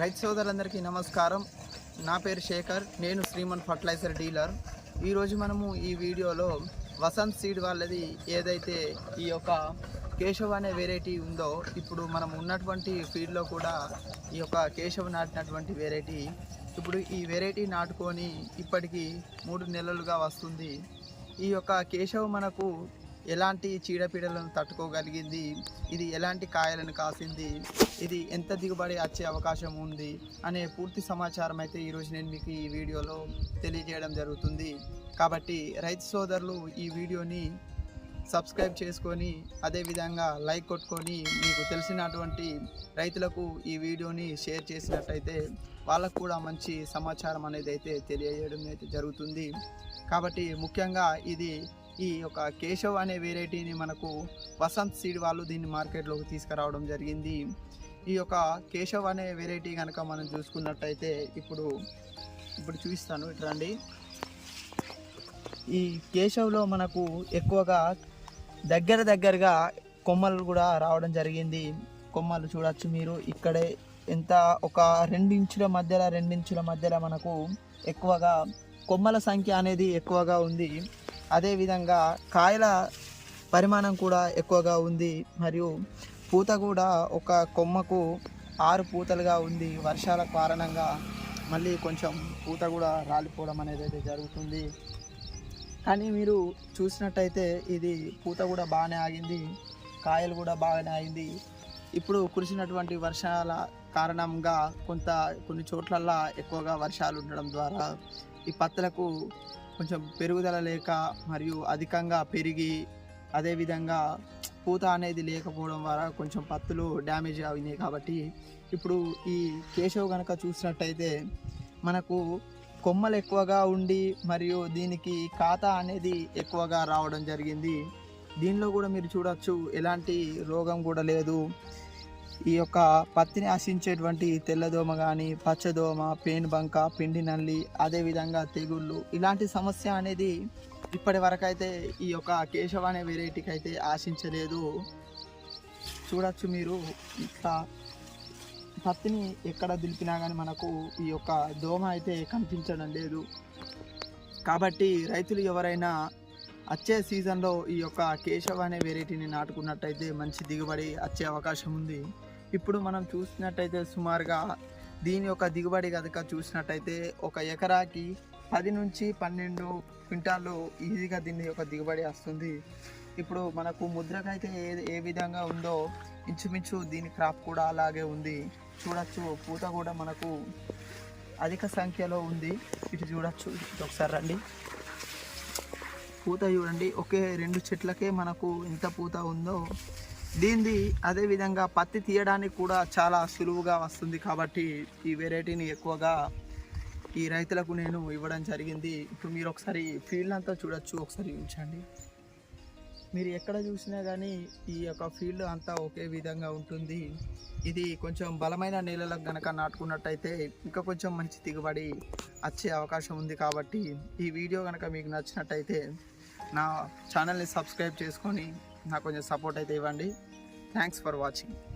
రైతు సోదరులందరికీ నమస్కారం. నా పేరు శేఖర్ నేను శ్రీమన్ ఫర్టిలైజర్ డీలర్. ఈరోజు మనము ఈ వీడియోలో వసంత్ సీడ్ వాళ్ళది ఏదైతే ఈ యొక్క కేశవ్ అనే వెరైటీ ఉందో ఇప్పుడు మనం ఉన్నటువంటి ఫీల్డ్లో కూడా ఈ యొక్క కేశవ్ నాటినటువంటి వెరైటీ ఇప్పుడు ఈ వెరైటీ నాటుకొని ఇప్పటికీ మూడు నెలలుగా వస్తుంది. ఈ యొక్క కేశవ్ మనకు ఎలాంటి చీడపీడలను తట్టుకోగలిగింది? ఇది ఎలాంటి కాయలను కాసింది? ఇది ఎంత దిగుబడి వచ్చే అవకాశం ఉంది? అనే పూర్తి సమాచారం అయితే ఈరోజు నేను మీకు ఈ వీడియోలో తెలియజేయడం జరుగుతుంది. కాబట్టి రైతు సోదరులు ఈ వీడియోని సబ్స్క్రైబ్ చేసుకొని అదేవిధంగా లైక్ కొట్టుకొని మీకు తెలిసినటువంటి రైతులకు ఈ వీడియోని షేర్ చేసినట్టయితే వాళ్ళకు కూడా మంచి సమాచారం అనేది అయితే తెలియజేయడం అయితే జరుగుతుంది. కాబట్టి ముఖ్యంగా ఇది ఈ యొక్క కేశవ్ అనే వెరైటీని మనకు వసంత్ సీడ్ వాళ్ళు దీన్ని మార్కెట్లోకి తీసుకురావడం జరిగింది. ఈ యొక్క కేశవ్ అనే వెరైటీ కనుక మనం చూసుకున్నట్టయితే ఇప్పుడు ఇప్పుడు చూపిస్తాను ఇటు రండి. ఈ కేశవ్లో మనకు ఎక్కువగా దగ్గర దగ్గరగా కొమ్మలు కూడా రావడం జరిగింది. కొమ్మలు చూడొచ్చు మీరు. ఇక్కడే ఎంత ఒక రెండించుల మధ్యలో రెండించుల మధ్యలో మనకు ఎక్కువగా కొమ్మల సంఖ్య అనేది ఎక్కువగా ఉంది. అదేవిధంగా కాయల పరిమాణం కూడా ఎక్కువగా ఉంది. మరియు పూత కూడా ఒక కొమ్మకు ఆరు పూతలుగా ఉంది. వర్షాల కారణంగా మళ్ళీ కొంచెం పూత కూడా రాలిపోవడం అనేది అయితే జరుగుతుంది. కానీ మీరు చూసినట్టయితే ఇది పూత కూడా బాగానే ఆగింది. కాయలు కూడా బాగానే ఆగింది. ఇప్పుడు కురిసినటువంటి వర్షాల కారణంగా కొంత కొన్ని చోట్లల్లో ఎక్కువగా వర్షాలు ఉండడం ద్వారా ఈ పత్తులకు కొంచెం పెరుగుదల లేక మరియు అధికంగా పెరిగి అదేవిధంగా పూత అనేది లేకపోవడం ద్వారా కొంచెం పత్తులు డ్యామేజ్ అయినాయి కాబట్టి ఇప్పుడు ఈ కేశవ్ కనుక చూసినట్టయితే మనకు కొమ్మలు ఎక్కువగా ఉండి మరియు దీనికి ఖాతా అనేది ఎక్కువగా రావడం జరిగింది. దీనిలో కూడా మీరు చూడొచ్చు ఎలాంటి రోగం కూడా లేదు. ఈ యొక్క పత్తిని ఆశించేటువంటి తెల్లదోమ కానీ పచ్చదోమ పేను బంక పిండి నల్లి అదేవిధంగా తెగుళ్ళు ఇలాంటి సమస్య అనేది ఇప్పటి వరకు అయితే ఈ యొక్క కేశవ అనే వెరైటీకి అయితే ఆశించలేదు. చూడొచ్చు మీరు ఇట్లా పత్తిని ఎక్కడ దులిపినా కానీ మనకు ఈ యొక్క దోమ అయితే కనిపించడం లేదు. కాబట్టి రైతులు ఎవరైనా వచ్చే సీజన్లో ఈ యొక్క కేశవ అనే వెరైటీని నాటుకున్నట్టయితే మంచి దిగుబడి వచ్చే అవకాశం ఉంది. ఇప్పుడు మనం చూసినట్టయితే సుమారుగా దీని యొక్క దిగుబడి కనుక చూసినట్టయితే ఒక ఎకరాకి పది నుంచి పన్నెండు క్వింటాళ్ళు ఈజీగా దీని యొక్క దిగుబడి వస్తుంది. ఇప్పుడు మనకు ముద్రకైతే ఏ ఏ విధంగా ఉందో ఇంచుమించు దీని క్రాప్ కూడా అలాగే ఉంది. చూడొచ్చు పూత కూడా మనకు అధిక సంఖ్యలో ఉంది. ఇటు చూడొచ్చు ఇటు ఒకసారి రండి. పూత చూడండి. ఒకే రెండు చెట్లకే మనకు ఎంత పూత ఉందో. దీనిది అదేవిధంగా పత్తి తీయడానికి కూడా చాలా సులువుగా వస్తుంది కాబట్టి ఈ వెరైటీని ఎక్కువగా ఈ రైతులకు నేను ఇవ్వడం జరిగింది. ఇప్పుడు మీరు ఒకసారి ఫీల్డ్ అంతా చూడొచ్చు. ఒకసారి ఉంచండి మీరు ఎక్కడ చూసినా కానీ ఈ యొక్క ఫీల్డ్ అంతా ఒకే విధంగా ఉంటుంది. ఇది కొంచెం బలమైన నేలలకు గనక నాటుకున్నట్టయితే ఇంకా కొంచెం మంచి దిగుబడి వచ్చే అవకాశం ఉంది కాబట్టి ఈ వీడియో కనుక మీకు నచ్చినట్టయితే నా ఛానల్ని సబ్స్క్రైబ్ చేసుకొని నాకు కొంచెం సపోర్ట్ అయితే ఇవ్వండి. Thanks for watching